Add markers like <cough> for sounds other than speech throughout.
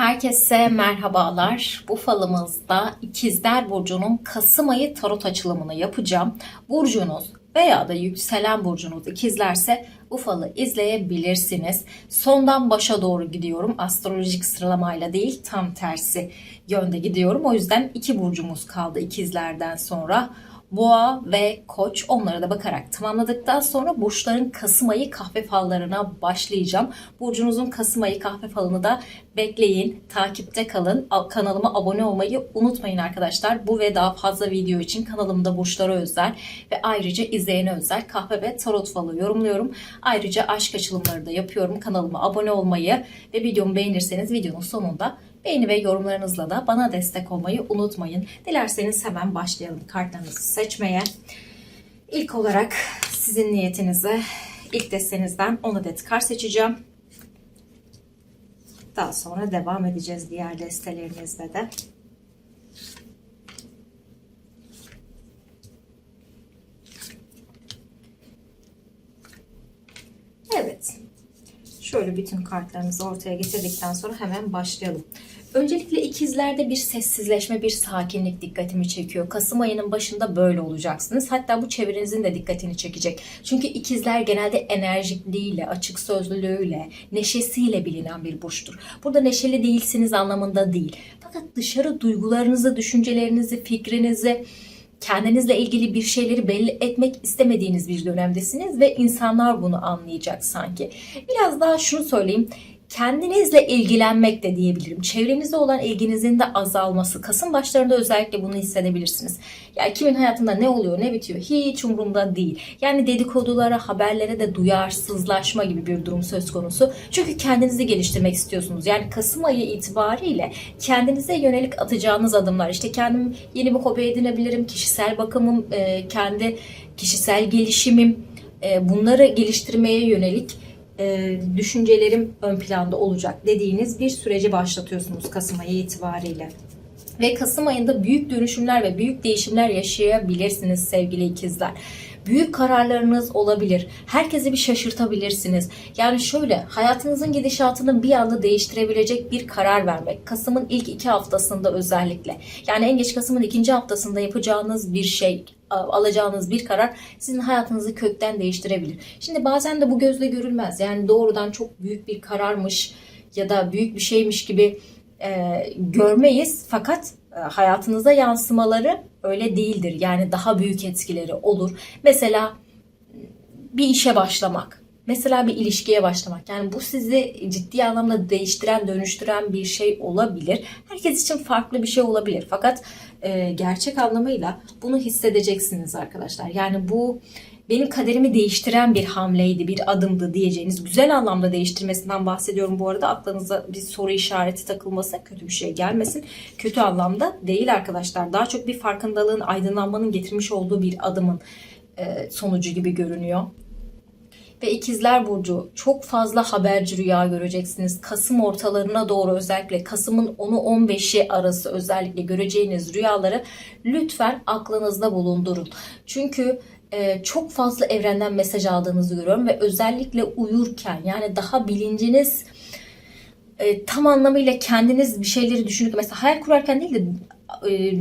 Herkese merhabalar. Bu falımızda İkizler Burcu'nun Kasım ayı tarot açılımını yapacağım. Burcunuz veya da yükselen burcunuz ikizlerse bu falı izleyebilirsiniz. Sondan başa doğru gidiyorum. Astrolojik sıralamayla değil tam tersi yönde gidiyorum. O yüzden iki burcumuz kaldı ikizlerden sonra. Boğa ve Koç onlara da bakarak tamamladıktan sonra burçların Kasım ayı kahve fallarına başlayacağım. Burcunuzun Kasım ayı kahve falını da bekleyin, takipte kalın. Al- Kanalıma abone olmayı unutmayın arkadaşlar. Bu ve daha fazla video için kanalımda burçlara özel ve ayrıca izleyene özel kahve ve tarot falı yorumluyorum. Ayrıca aşk açılımları da yapıyorum. Kanalıma abone olmayı ve videomu beğenirseniz videonun sonunda Beğeni ve yorumlarınızla da bana destek olmayı unutmayın. Dilerseniz hemen başlayalım kartlarınızı seçmeye. İlk olarak sizin niyetinize ilk destenizden 10 adet kart seçeceğim. Daha sonra devam edeceğiz diğer destelerimizle de. Evet. Şöyle bütün kartlarımızı ortaya getirdikten sonra hemen başlayalım. Öncelikle ikizlerde bir sessizleşme, bir sakinlik dikkatimi çekiyor. Kasım ayının başında böyle olacaksınız. Hatta bu çevrenizin de dikkatini çekecek. Çünkü ikizler genelde enerjikliğiyle, açık sözlülüğüyle, neşesiyle bilinen bir burçtur. Burada neşeli değilsiniz anlamında değil. Fakat dışarı duygularınızı, düşüncelerinizi, fikrinizi, kendinizle ilgili bir şeyleri belli etmek istemediğiniz bir dönemdesiniz ve insanlar bunu anlayacak sanki. Biraz daha şunu söyleyeyim. Kendinizle ilgilenmek de diyebilirim. Çevrenizde olan ilginizin de azalması. Kasım başlarında özellikle bunu hissedebilirsiniz. Yani kimin hayatında ne oluyor, ne bitiyor hiç umurumda değil. Yani dedikodulara, haberlere de duyarsızlaşma gibi bir durum söz konusu. Çünkü kendinizi geliştirmek istiyorsunuz. Yani Kasım ayı itibariyle kendinize yönelik atacağınız adımlar. İşte kendim yeni bir hobi edinebilirim, kişisel bakımım, e, kendi kişisel gelişimim, e, bunları geliştirmeye yönelik e, düşüncelerim ön planda olacak dediğiniz bir süreci başlatıyorsunuz Kasım ayı itibariyle. Ve Kasım ayında büyük dönüşümler ve büyük değişimler yaşayabilirsiniz sevgili ikizler. Büyük kararlarınız olabilir. Herkesi bir şaşırtabilirsiniz. Yani şöyle hayatınızın gidişatını bir anda değiştirebilecek bir karar vermek. Kasım'ın ilk iki haftasında özellikle. Yani en geç Kasım'ın ikinci haftasında yapacağınız bir şey, alacağınız bir karar sizin hayatınızı kökten değiştirebilir. Şimdi bazen de bu gözle görülmez. Yani doğrudan çok büyük bir kararmış ya da büyük bir şeymiş gibi e, görmeyiz. Fakat e, hayatınıza yansımaları öyle değildir. Yani daha büyük etkileri olur. Mesela bir işe başlamak. Mesela bir ilişkiye başlamak. Yani bu sizi ciddi anlamda değiştiren, dönüştüren bir şey olabilir. Herkes için farklı bir şey olabilir. Fakat e, gerçek anlamıyla bunu hissedeceksiniz arkadaşlar. Yani bu benim kaderimi değiştiren bir hamleydi, bir adımdı diyeceğiniz güzel anlamda değiştirmesinden bahsediyorum bu arada. Aklınıza bir soru işareti takılmasın, kötü bir şey gelmesin. Kötü anlamda değil arkadaşlar. Daha çok bir farkındalığın, aydınlanmanın getirmiş olduğu bir adımın e, sonucu gibi görünüyor. Ve ikizler burcu çok fazla haberci rüya göreceksiniz. Kasım ortalarına doğru özellikle Kasım'ın 10'u 15'i arası özellikle göreceğiniz rüyaları lütfen aklınızda bulundurun. Çünkü e, çok fazla evrenden mesaj aldığınızı görüyorum ve özellikle uyurken yani daha bilinciniz e, tam anlamıyla kendiniz bir şeyleri düşünürken mesela hayal kurarken değil de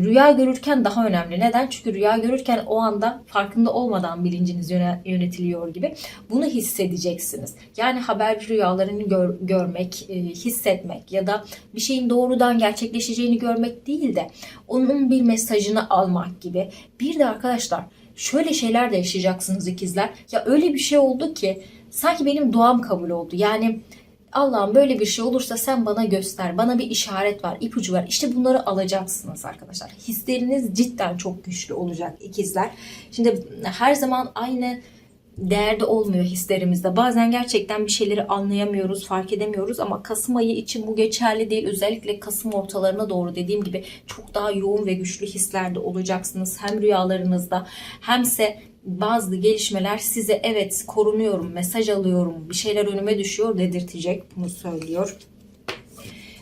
rüya görürken daha önemli. Neden? Çünkü rüya görürken o anda farkında olmadan bilinciniz yöne- yönetiliyor gibi. Bunu hissedeceksiniz. Yani haber rüyalarını gör- görmek, e, hissetmek ya da bir şeyin doğrudan gerçekleşeceğini görmek değil de onun bir mesajını almak gibi. Bir de arkadaşlar şöyle şeyler de yaşayacaksınız ikizler. Ya öyle bir şey oldu ki sanki benim duam kabul oldu. Yani Allah'ım böyle bir şey olursa sen bana göster. Bana bir işaret ver, ipucu ver. İşte bunları alacaksınız arkadaşlar. Hisleriniz cidden çok güçlü olacak ikizler. Şimdi her zaman aynı değerde olmuyor hislerimizde. Bazen gerçekten bir şeyleri anlayamıyoruz, fark edemiyoruz ama Kasım ayı için bu geçerli değil. Özellikle Kasım ortalarına doğru dediğim gibi çok daha yoğun ve güçlü hislerde olacaksınız. Hem rüyalarınızda hemse bazı gelişmeler size evet korunuyorum, mesaj alıyorum, bir şeyler önüme düşüyor dedirtecek. Bunu söylüyor.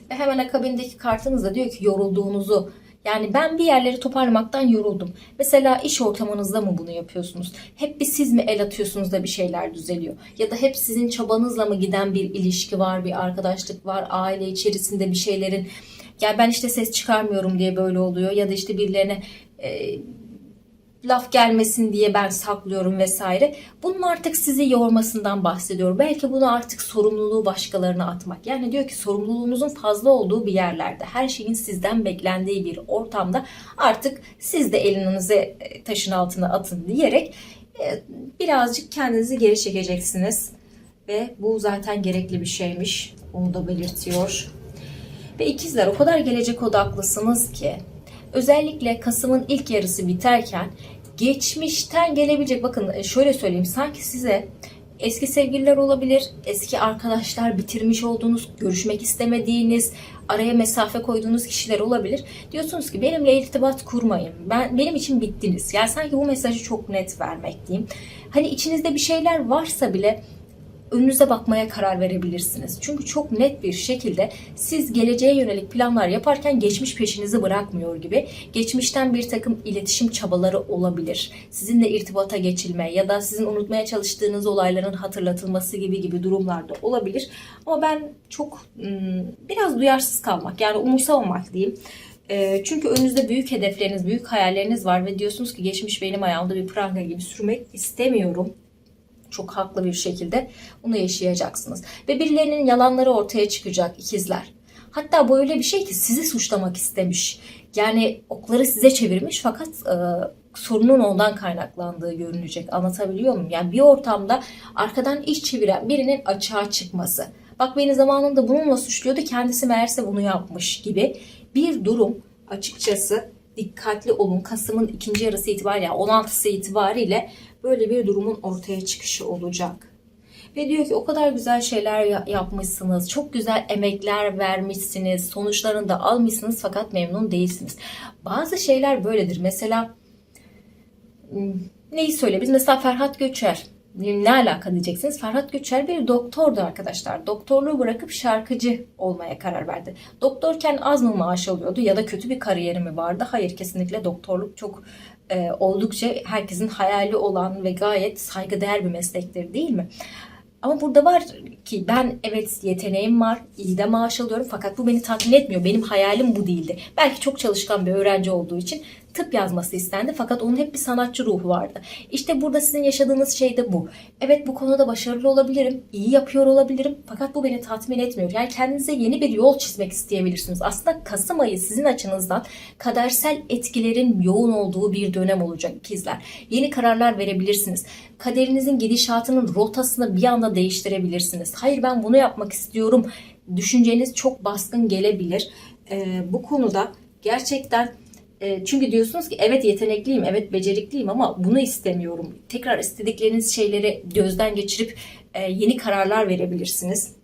Ve hemen akabindeki kartınız da diyor ki yorulduğunuzu Yani ben bir yerleri toparlamaktan yoruldum. Mesela iş ortamınızda mı bunu yapıyorsunuz? Hep bir siz mi el atıyorsunuz da bir şeyler düzeliyor? Ya da hep sizin çabanızla mı giden bir ilişki var, bir arkadaşlık var, aile içerisinde bir şeylerin ya ben işte ses çıkarmıyorum diye böyle oluyor ya da işte birilerine e, laf gelmesin diye ben saklıyorum vesaire. Bunun artık sizi yormasından bahsediyor. Belki bunu artık sorumluluğu başkalarına atmak. Yani diyor ki sorumluluğunuzun fazla olduğu bir yerlerde, her şeyin sizden beklendiği bir ortamda artık siz de elinizi e, taşın altına atın diyerek e, birazcık kendinizi geri çekeceksiniz. Ve bu zaten gerekli bir şeymiş. Onu da belirtiyor. Ve ikizler o kadar gelecek odaklısınız ki özellikle Kasım'ın ilk yarısı biterken geçmişten gelebilecek bakın e, şöyle söyleyeyim sanki size eski sevgililer olabilir, eski arkadaşlar bitirmiş olduğunuz, görüşmek istemediğiniz, araya mesafe koyduğunuz kişiler olabilir. Diyorsunuz ki benimle irtibat kurmayın. Ben benim için bittiniz. Yani sanki bu mesajı çok net vermek diyeyim. Hani içinizde bir şeyler varsa bile önünüze bakmaya karar verebilirsiniz. Çünkü çok net bir şekilde siz geleceğe yönelik planlar yaparken geçmiş peşinizi bırakmıyor gibi. Geçmişten bir takım iletişim çabaları olabilir. Sizinle irtibata geçilme ya da sizin unutmaya çalıştığınız olayların hatırlatılması gibi gibi durumlarda olabilir. Ama ben çok ım, biraz duyarsız kalmak yani umursamamak diyeyim. E, Çünkü önünüzde büyük hedefleriniz, büyük hayalleriniz var ve diyorsunuz ki geçmiş benim ayağımda bir pranga gibi sürmek istemiyorum çok haklı bir şekilde bunu yaşayacaksınız. Ve birilerinin yalanları ortaya çıkacak ikizler. Hatta bu öyle bir şey ki sizi suçlamak istemiş. Yani okları size çevirmiş fakat e, sorunun ondan kaynaklandığı görünecek. Anlatabiliyor muyum? Yani bir ortamda arkadan iş çeviren birinin açığa çıkması. Bak beni zamanında bununla suçluyordu kendisi meğerse bunu yapmış gibi bir durum açıkçası dikkatli olun. Kasım'ın ikinci yarısı itibariyle 16'sı itibariyle böyle bir durumun ortaya çıkışı olacak. Ve diyor ki o kadar güzel şeyler ya- yapmışsınız, çok güzel emekler vermişsiniz, sonuçlarını da almışsınız fakat memnun değilsiniz. Bazı şeyler böyledir. Mesela neyi söyle? Biz mesela Ferhat Göçer ne alaka diyeceksiniz. Ferhat Göçer bir doktordu arkadaşlar. Doktorluğu bırakıp şarkıcı olmaya karar verdi. Doktorken az mı maaş alıyordu ya da kötü bir kariyeri mi vardı? Hayır kesinlikle doktorluk çok e, oldukça herkesin hayali olan ve gayet saygıdeğer bir meslektir değil mi? Ama burada var ki ben evet yeteneğim var, iyi de maaş alıyorum fakat bu beni tatmin etmiyor. Benim hayalim bu değildi. Belki çok çalışkan bir öğrenci olduğu için tıp yazması istendi fakat onun hep bir sanatçı ruhu vardı. İşte burada sizin yaşadığınız şey de bu. Evet bu konuda başarılı olabilirim, iyi yapıyor olabilirim fakat bu beni tatmin etmiyor. Yani kendinize yeni bir yol çizmek isteyebilirsiniz. Aslında Kasım ayı sizin açınızdan kadersel etkilerin yoğun olduğu bir dönem olacak ikizler. Yeni kararlar verebilirsiniz. Kaderinizin gidişatının rotasını bir anda değiştirebilirsiniz. Hayır ben bunu yapmak istiyorum. Düşünceniz çok baskın gelebilir. Ee, bu konuda gerçekten e, çünkü diyorsunuz ki evet yetenekliyim, evet becerikliyim ama bunu istemiyorum. Tekrar istedikleriniz şeyleri gözden geçirip e, yeni kararlar verebilirsiniz.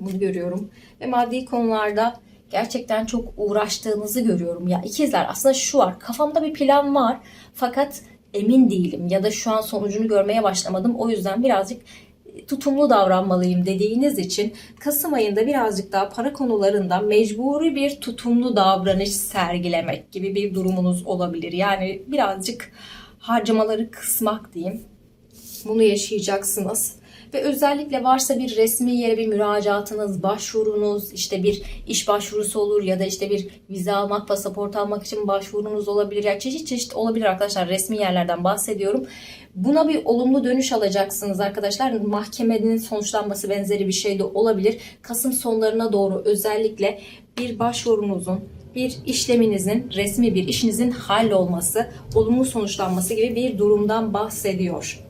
Bunu görüyorum. Ve maddi konularda gerçekten çok uğraştığınızı görüyorum. Ya ikizler aslında şu var. Kafamda bir plan var fakat emin değilim ya da şu an sonucunu görmeye başlamadım. O yüzden birazcık tutumlu davranmalıyım dediğiniz için Kasım ayında birazcık daha para konularında mecburi bir tutumlu davranış sergilemek gibi bir durumunuz olabilir. Yani birazcık harcamaları kısmak diyeyim. Bunu yaşayacaksınız. Ve özellikle varsa bir resmi yere bir müracaatınız, başvurunuz, işte bir iş başvurusu olur ya da işte bir vize almak, pasaport almak için başvurunuz olabilir. Yani çeşit çeşit olabilir arkadaşlar. Resmi yerlerden bahsediyorum. Buna bir olumlu dönüş alacaksınız arkadaşlar. Mahkemenin sonuçlanması benzeri bir şey de olabilir. Kasım sonlarına doğru özellikle bir başvurunuzun bir işleminizin, resmi bir işinizin hallolması, olumlu sonuçlanması gibi bir durumdan bahsediyor.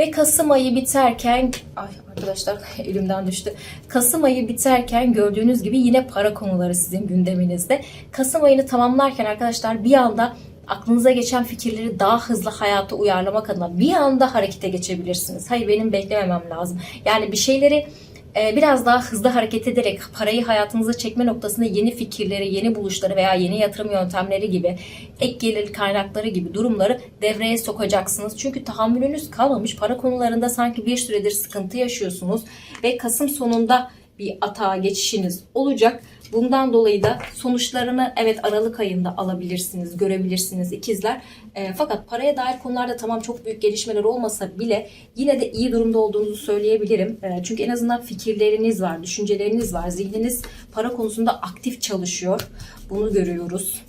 Ve Kasım ayı biterken, ay arkadaşlar <laughs> elimden düştü. Kasım ayı biterken gördüğünüz gibi yine para konuları sizin gündeminizde. Kasım ayını tamamlarken arkadaşlar bir anda aklınıza geçen fikirleri daha hızlı hayata uyarlamak adına bir anda harekete geçebilirsiniz. Hayır benim beklememem lazım. Yani bir şeyleri biraz daha hızlı hareket ederek parayı hayatınıza çekme noktasında yeni fikirleri, yeni buluşları veya yeni yatırım yöntemleri gibi ek gelir kaynakları gibi durumları devreye sokacaksınız. Çünkü tahammülünüz kalmamış. Para konularında sanki bir süredir sıkıntı yaşıyorsunuz ve Kasım sonunda bir atağa geçişiniz olacak. Bundan dolayı da sonuçlarını evet Aralık ayında alabilirsiniz, görebilirsiniz ikizler. E, fakat paraya dair konularda tamam çok büyük gelişmeler olmasa bile yine de iyi durumda olduğunuzu söyleyebilirim. E, çünkü en azından fikirleriniz var, düşünceleriniz var. Zihniniz para konusunda aktif çalışıyor. Bunu görüyoruz.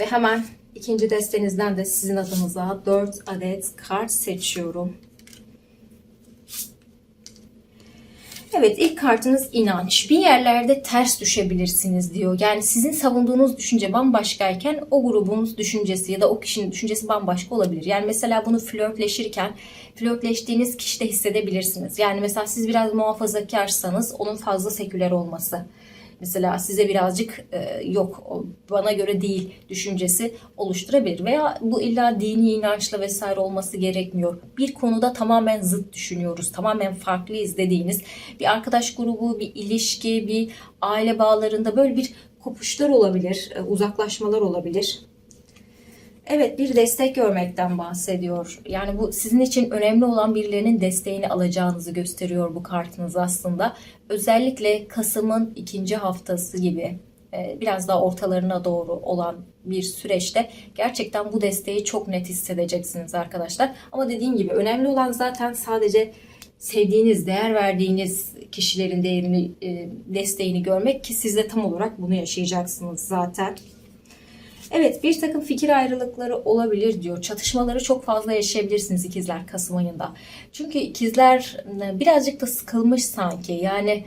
Ve hemen ikinci destenizden de sizin adınıza 4 adet kart seçiyorum. Evet ilk kartınız inanç. Bir yerlerde ters düşebilirsiniz diyor. Yani sizin savunduğunuz düşünce bambaşkayken o grubun düşüncesi ya da o kişinin düşüncesi bambaşka olabilir. Yani mesela bunu flörtleşirken flörtleştiğiniz kişide hissedebilirsiniz. Yani mesela siz biraz muhafazakarsanız onun fazla seküler olması. Mesela size birazcık e, yok bana göre değil düşüncesi oluşturabilir. Veya bu illa dini inançla vesaire olması gerekmiyor. Bir konuda tamamen zıt düşünüyoruz. Tamamen farklı izlediğiniz bir arkadaş grubu, bir ilişki, bir aile bağlarında böyle bir kopuşlar olabilir, e, uzaklaşmalar olabilir. Evet bir destek görmekten bahsediyor. Yani bu sizin için önemli olan birilerinin desteğini alacağınızı gösteriyor bu kartınız aslında. Özellikle Kasım'ın ikinci haftası gibi e, biraz daha ortalarına doğru olan bir süreçte gerçekten bu desteği çok net hissedeceksiniz arkadaşlar. Ama dediğim gibi önemli olan zaten sadece sevdiğiniz, değer verdiğiniz kişilerin değerini, e, desteğini görmek ki siz de tam olarak bunu yaşayacaksınız zaten. Evet bir takım fikir ayrılıkları olabilir diyor. Çatışmaları çok fazla yaşayabilirsiniz ikizler Kasım ayında. Çünkü ikizler e, birazcık da sıkılmış sanki. Yani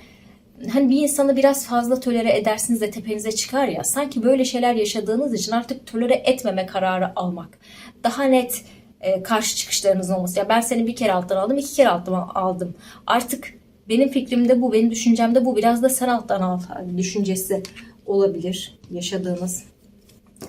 hani bir insanı biraz fazla tolere edersiniz de tepenize çıkar ya. Sanki böyle şeyler yaşadığınız için artık tolere etmeme kararı almak. Daha net e, karşı çıkışlarınız olması. Ya ben seni bir kere alttan aldım, iki kere alttan aldım. Artık benim fikrimde bu, benim düşüncemde bu. Biraz da sen alttan al düşüncesi olabilir yaşadığınız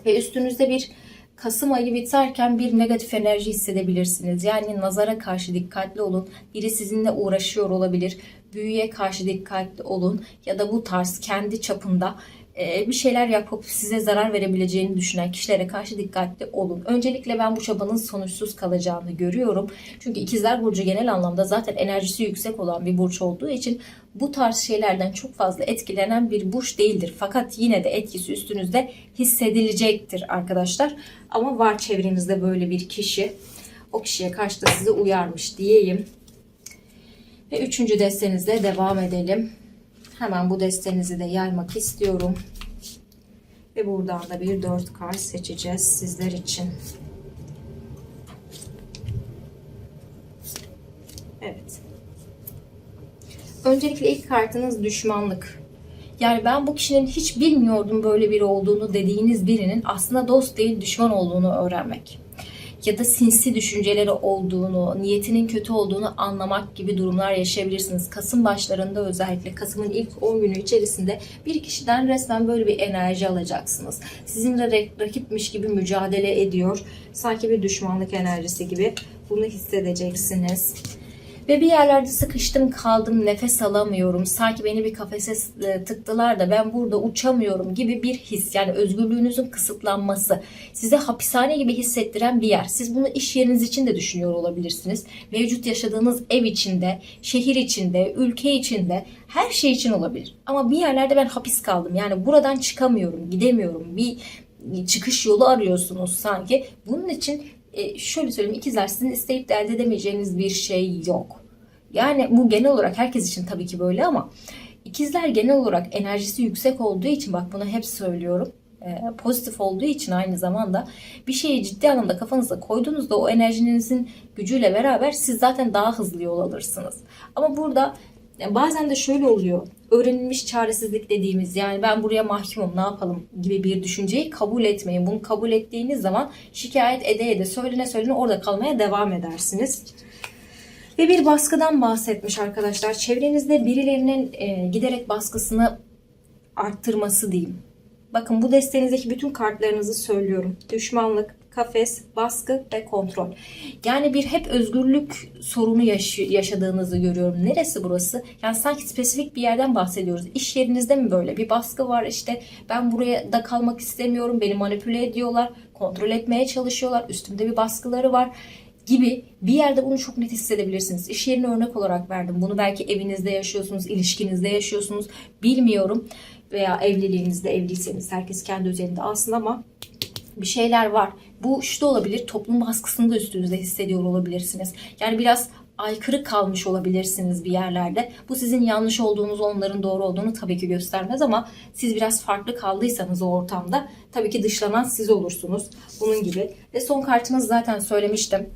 ve üstünüzde bir Kasım ayı biterken bir negatif enerji hissedebilirsiniz. Yani nazara karşı dikkatli olun. Biri sizinle uğraşıyor olabilir. Büyüye karşı dikkatli olun. Ya da bu tarz kendi çapında bir şeyler yapıp size zarar verebileceğini düşünen kişilere karşı dikkatli olun. Öncelikle ben bu çabanın sonuçsuz kalacağını görüyorum. Çünkü ikizler burcu genel anlamda zaten enerjisi yüksek olan bir burç olduğu için bu tarz şeylerden çok fazla etkilenen bir burç değildir. Fakat yine de etkisi üstünüzde hissedilecektir arkadaşlar. Ama var çevrenizde böyle bir kişi. O kişiye karşı da sizi uyarmış diyeyim. Ve üçüncü destenizle devam edelim. Hemen bu destenizi de yaymak istiyorum. Ve buradan da bir dört kart seçeceğiz sizler için. Evet. Öncelikle ilk kartınız düşmanlık. Yani ben bu kişinin hiç bilmiyordum böyle biri olduğunu dediğiniz birinin aslında dost değil düşman olduğunu öğrenmek ya da sinsi düşünceleri olduğunu, niyetinin kötü olduğunu anlamak gibi durumlar yaşayabilirsiniz. Kasım başlarında özellikle Kasım'ın ilk 10 günü içerisinde bir kişiden resmen böyle bir enerji alacaksınız. Sizinle rakipmiş gibi mücadele ediyor. Sanki bir düşmanlık enerjisi gibi bunu hissedeceksiniz. Ve bir yerlerde sıkıştım kaldım nefes alamıyorum. Sanki beni bir kafese e, tıktılar da ben burada uçamıyorum gibi bir his. Yani özgürlüğünüzün kısıtlanması. Size hapishane gibi hissettiren bir yer. Siz bunu iş yeriniz için de düşünüyor olabilirsiniz. Mevcut yaşadığınız ev içinde, şehir içinde, ülke içinde her şey için olabilir. Ama bir yerlerde ben hapis kaldım. Yani buradan çıkamıyorum, gidemiyorum. Bir çıkış yolu arıyorsunuz sanki. Bunun için e, şöyle söyleyeyim ikizler sizin isteyip de elde edemeyeceğiniz bir şey yok. Yani bu genel olarak herkes için tabii ki böyle ama ikizler genel olarak enerjisi yüksek olduğu için bak bunu hep söylüyorum. E, pozitif olduğu için aynı zamanda bir şeyi ciddi anlamda kafanıza koyduğunuzda o enerjinizin gücüyle beraber siz zaten daha hızlı yol alırsınız. Ama burada bazen de şöyle oluyor. Öğrenilmiş çaresizlik dediğimiz yani ben buraya mahkumum ne yapalım gibi bir düşünceyi kabul etmeyin. Bunu kabul ettiğiniz zaman şikayet ede ede söylene söylene orada kalmaya devam edersiniz. Ve bir baskıdan bahsetmiş arkadaşlar. Çevrenizde birilerinin e, giderek baskısını arttırması diyeyim. Bakın bu destenizdeki bütün kartlarınızı söylüyorum. Düşmanlık, kafes, baskı ve kontrol. Yani bir hep özgürlük sorunu yaş- yaşadığınızı görüyorum. Neresi burası? Yani sanki spesifik bir yerden bahsediyoruz. İş yerinizde mi böyle bir baskı var? İşte ben buraya da kalmak istemiyorum. Beni manipüle ediyorlar. Kontrol etmeye çalışıyorlar. Üstümde bir baskıları var. gibi bir yerde bunu çok net hissedebilirsiniz. İş yerini örnek olarak verdim. Bunu belki evinizde yaşıyorsunuz, ilişkinizde yaşıyorsunuz. Bilmiyorum. Veya evliliğinizde evliyseniz herkes kendi özelinde alsın ama bir şeyler var. Bu şu da olabilir. Toplum baskısını da üstünüzde hissediyor olabilirsiniz. Yani biraz aykırı kalmış olabilirsiniz bir yerlerde. Bu sizin yanlış olduğunuz, onların doğru olduğunu tabii ki göstermez ama siz biraz farklı kaldıysanız o ortamda tabii ki dışlanan siz olursunuz. Bunun gibi. Ve son kartınız zaten söylemiştim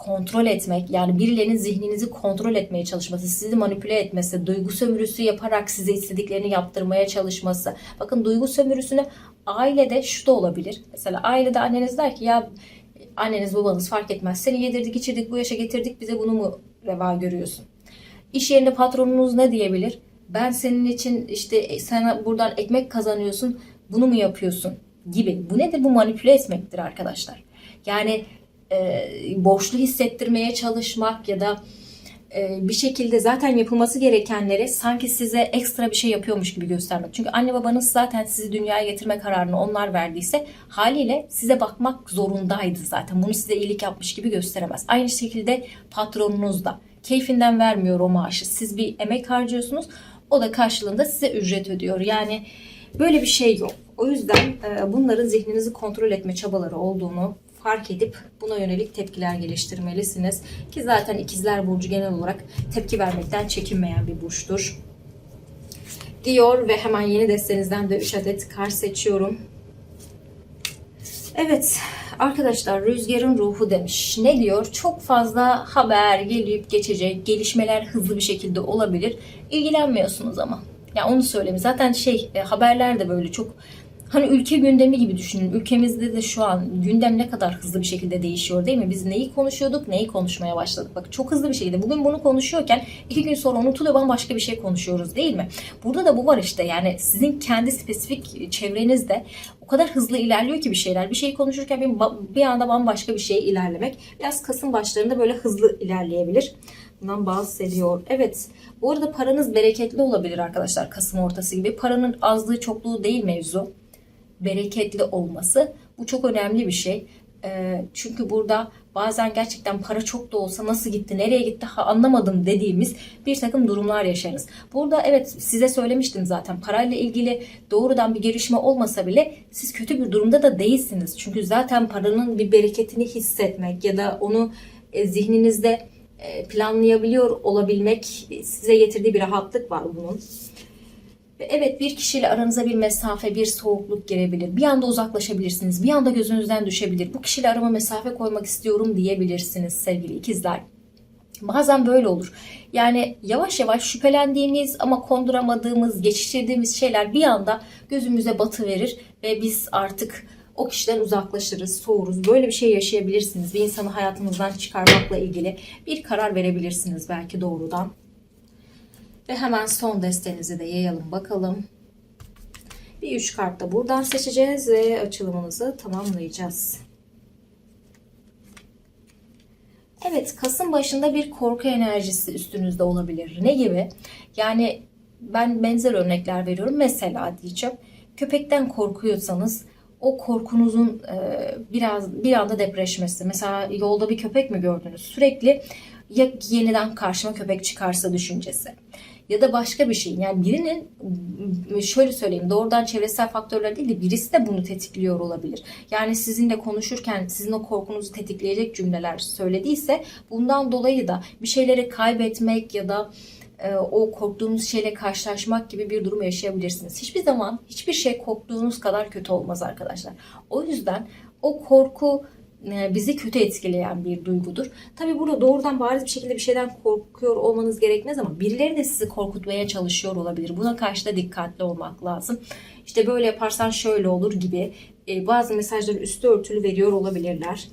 kontrol etmek yani birilerinin zihninizi kontrol etmeye çalışması, sizi manipüle etmesi, duygu sömürüsü yaparak size istediklerini yaptırmaya çalışması. Bakın duygu sömürüsünü ailede şu da olabilir. Mesela ailede anneniz der ki ya anneniz babanız fark etmez. Seni yedirdik içirdik bu yaşa getirdik bize bunu mu reva görüyorsun? İş yerinde patronunuz ne diyebilir? Ben senin için işte sana buradan ekmek kazanıyorsun bunu mu yapıyorsun gibi. Bu nedir? Bu manipüle etmektir arkadaşlar. Yani e, borçlu hissettirmeye çalışmak ya da e, bir şekilde zaten yapılması gerekenleri sanki size ekstra bir şey yapıyormuş gibi göstermek. Çünkü anne babanız zaten sizi dünyaya getirme kararını onlar verdiyse haliyle size bakmak zorundaydı zaten. Bunu size iyilik yapmış gibi gösteremez. Aynı şekilde patronunuz da keyfinden vermiyor o maaşı. Siz bir emek harcıyorsunuz. O da karşılığında size ücret ödüyor. Yani böyle bir şey yok. O yüzden e, bunların zihninizi kontrol etme çabaları olduğunu fark edip buna yönelik tepkiler geliştirmelisiniz. Ki zaten ikizler burcu genel olarak tepki vermekten çekinmeyen bir burçtur. Diyor ve hemen yeni destenizden de 3 adet kar seçiyorum. Evet arkadaşlar rüzgarın ruhu demiş. Ne diyor? Çok fazla haber gelip geçecek, gelişmeler hızlı bir şekilde olabilir. İlgilenmiyorsunuz ama. Ya onu söyleyeyim. Zaten şey e, haberler de böyle çok Hani ülke gündemi gibi düşünün. Ülkemizde de şu an gündem ne kadar hızlı bir şekilde değişiyor değil mi? Biz neyi konuşuyorduk, neyi konuşmaya başladık. Bak çok hızlı bir şekilde. Bugün bunu konuşuyorken iki gün sonra unutuluyor bambaşka bir şey konuşuyoruz değil mi? Burada da bu var işte. Yani sizin kendi spesifik çevrenizde o kadar hızlı ilerliyor ki bir şeyler. Bir şey konuşurken bir, bir anda bambaşka bir şey ilerlemek. Biraz Kasım başlarında böyle hızlı ilerleyebilir. Bundan bahsediyor. Evet. Bu arada paranız bereketli olabilir arkadaşlar Kasım ortası gibi. Paranın azlığı çokluğu değil mevzu bereketli olması. Bu çok önemli bir şey. E, çünkü burada bazen gerçekten para çok da olsa nasıl gitti, nereye gitti ha, anlamadım dediğimiz bir takım durumlar yaşarız. Burada evet size söylemiştim zaten parayla ilgili doğrudan bir gelişme olmasa bile siz kötü bir durumda da değilsiniz. Çünkü zaten paranın bir bereketini hissetmek ya da onu e, zihninizde e, planlayabiliyor olabilmek size getirdiği bir rahatlık var bunun. Ve evet bir kişiyle aranıza bir mesafe, bir soğukluk girebilir. Bir anda uzaklaşabilirsiniz. Bir anda gözünüzden düşebilir. Bu kişiyle arama mesafe koymak istiyorum diyebilirsiniz sevgili ikizler. Bazen böyle olur. Yani yavaş yavaş şüphelendiğimiz ama konduramadığımız, geçiştirdiğimiz şeyler bir anda gözümüze batı verir ve biz artık o kişiden uzaklaşırız, soğuruz. Böyle bir şey yaşayabilirsiniz. Bir insanı hayatınızdan çıkarmakla ilgili bir karar verebilirsiniz belki doğrudan. Ve hemen son destenizi de yayalım bakalım. Bir üç kart da buradan seçeceğiz ve açılımımızı tamamlayacağız. Evet Kasım başında bir korku enerjisi üstünüzde olabilir. Ne gibi? Yani ben benzer örnekler veriyorum. Mesela diyeceğim köpekten korkuyorsanız o korkunuzun e, biraz bir anda depreşmesi. Mesela yolda bir köpek mi gördünüz? Sürekli ya yeniden karşıma köpek çıkarsa düşüncesi ya da başka bir şey. Yani birinin şöyle söyleyeyim doğrudan çevresel faktörler değil de birisi de bunu tetikliyor olabilir. Yani sizinle konuşurken sizin o korkunuzu tetikleyecek cümleler söylediyse bundan dolayı da bir şeyleri kaybetmek ya da e, o korktuğunuz şeyle karşılaşmak gibi bir durum yaşayabilirsiniz. Hiçbir zaman hiçbir şey korktuğunuz kadar kötü olmaz arkadaşlar. O yüzden o korku bizi kötü etkileyen bir duygudur. Tabi burada doğrudan bariz bir şekilde bir şeyden korkuyor olmanız gerekmez ama birileri de sizi korkutmaya çalışıyor olabilir. Buna karşı da dikkatli olmak lazım. İşte böyle yaparsan şöyle olur gibi e, bazı mesajları üstü örtülü veriyor olabilirler.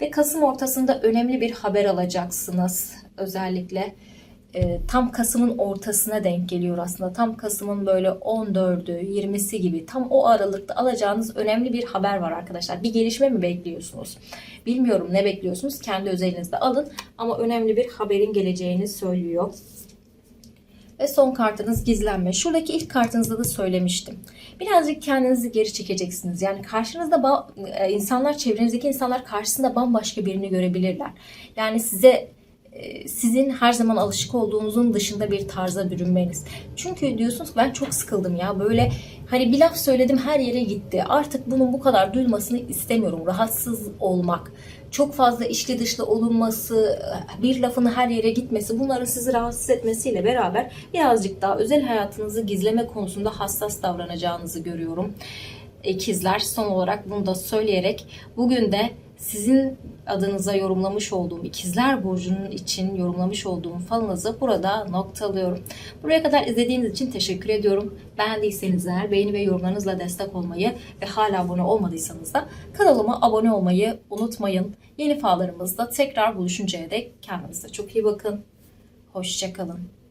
Ve Kasım ortasında önemli bir haber alacaksınız özellikle e, tam Kasım'ın ortasına denk geliyor aslında. Tam Kasım'ın böyle 14'ü, 20'si gibi tam o aralıkta alacağınız önemli bir haber var arkadaşlar. Bir gelişme mi bekliyorsunuz? Bilmiyorum ne bekliyorsunuz. Kendi özelinizde alın ama önemli bir haberin geleceğini söylüyor. Ve son kartınız gizlenme. Şuradaki ilk kartınızda da söylemiştim. Birazcık kendinizi geri çekeceksiniz. Yani karşınızda e, insanlar, çevrenizdeki insanlar karşısında bambaşka birini görebilirler. Yani size sizin her zaman alışık olduğunuzun dışında bir tarza bürünmeniz. Çünkü diyorsunuz ki ben çok sıkıldım ya böyle hani bir laf söyledim her yere gitti. Artık bunun bu kadar duyulmasını istemiyorum. Rahatsız olmak, çok fazla içli dışlı olunması, bir lafın her yere gitmesi bunların sizi rahatsız etmesiyle beraber birazcık daha özel hayatınızı gizleme konusunda hassas davranacağınızı görüyorum. İkizler son olarak bunu da söyleyerek bugün de sizin adınıza yorumlamış olduğum ikizler burcunun için yorumlamış olduğum falınızı burada noktalıyorum. Buraya kadar izlediğiniz için teşekkür ediyorum. Beğendiyseniz eğer beğeni ve yorumlarınızla destek olmayı ve hala abone olmadıysanız da kanalıma abone olmayı unutmayın. Yeni fallarımızda tekrar buluşuncaya dek kendinize çok iyi bakın. Hoşçakalın.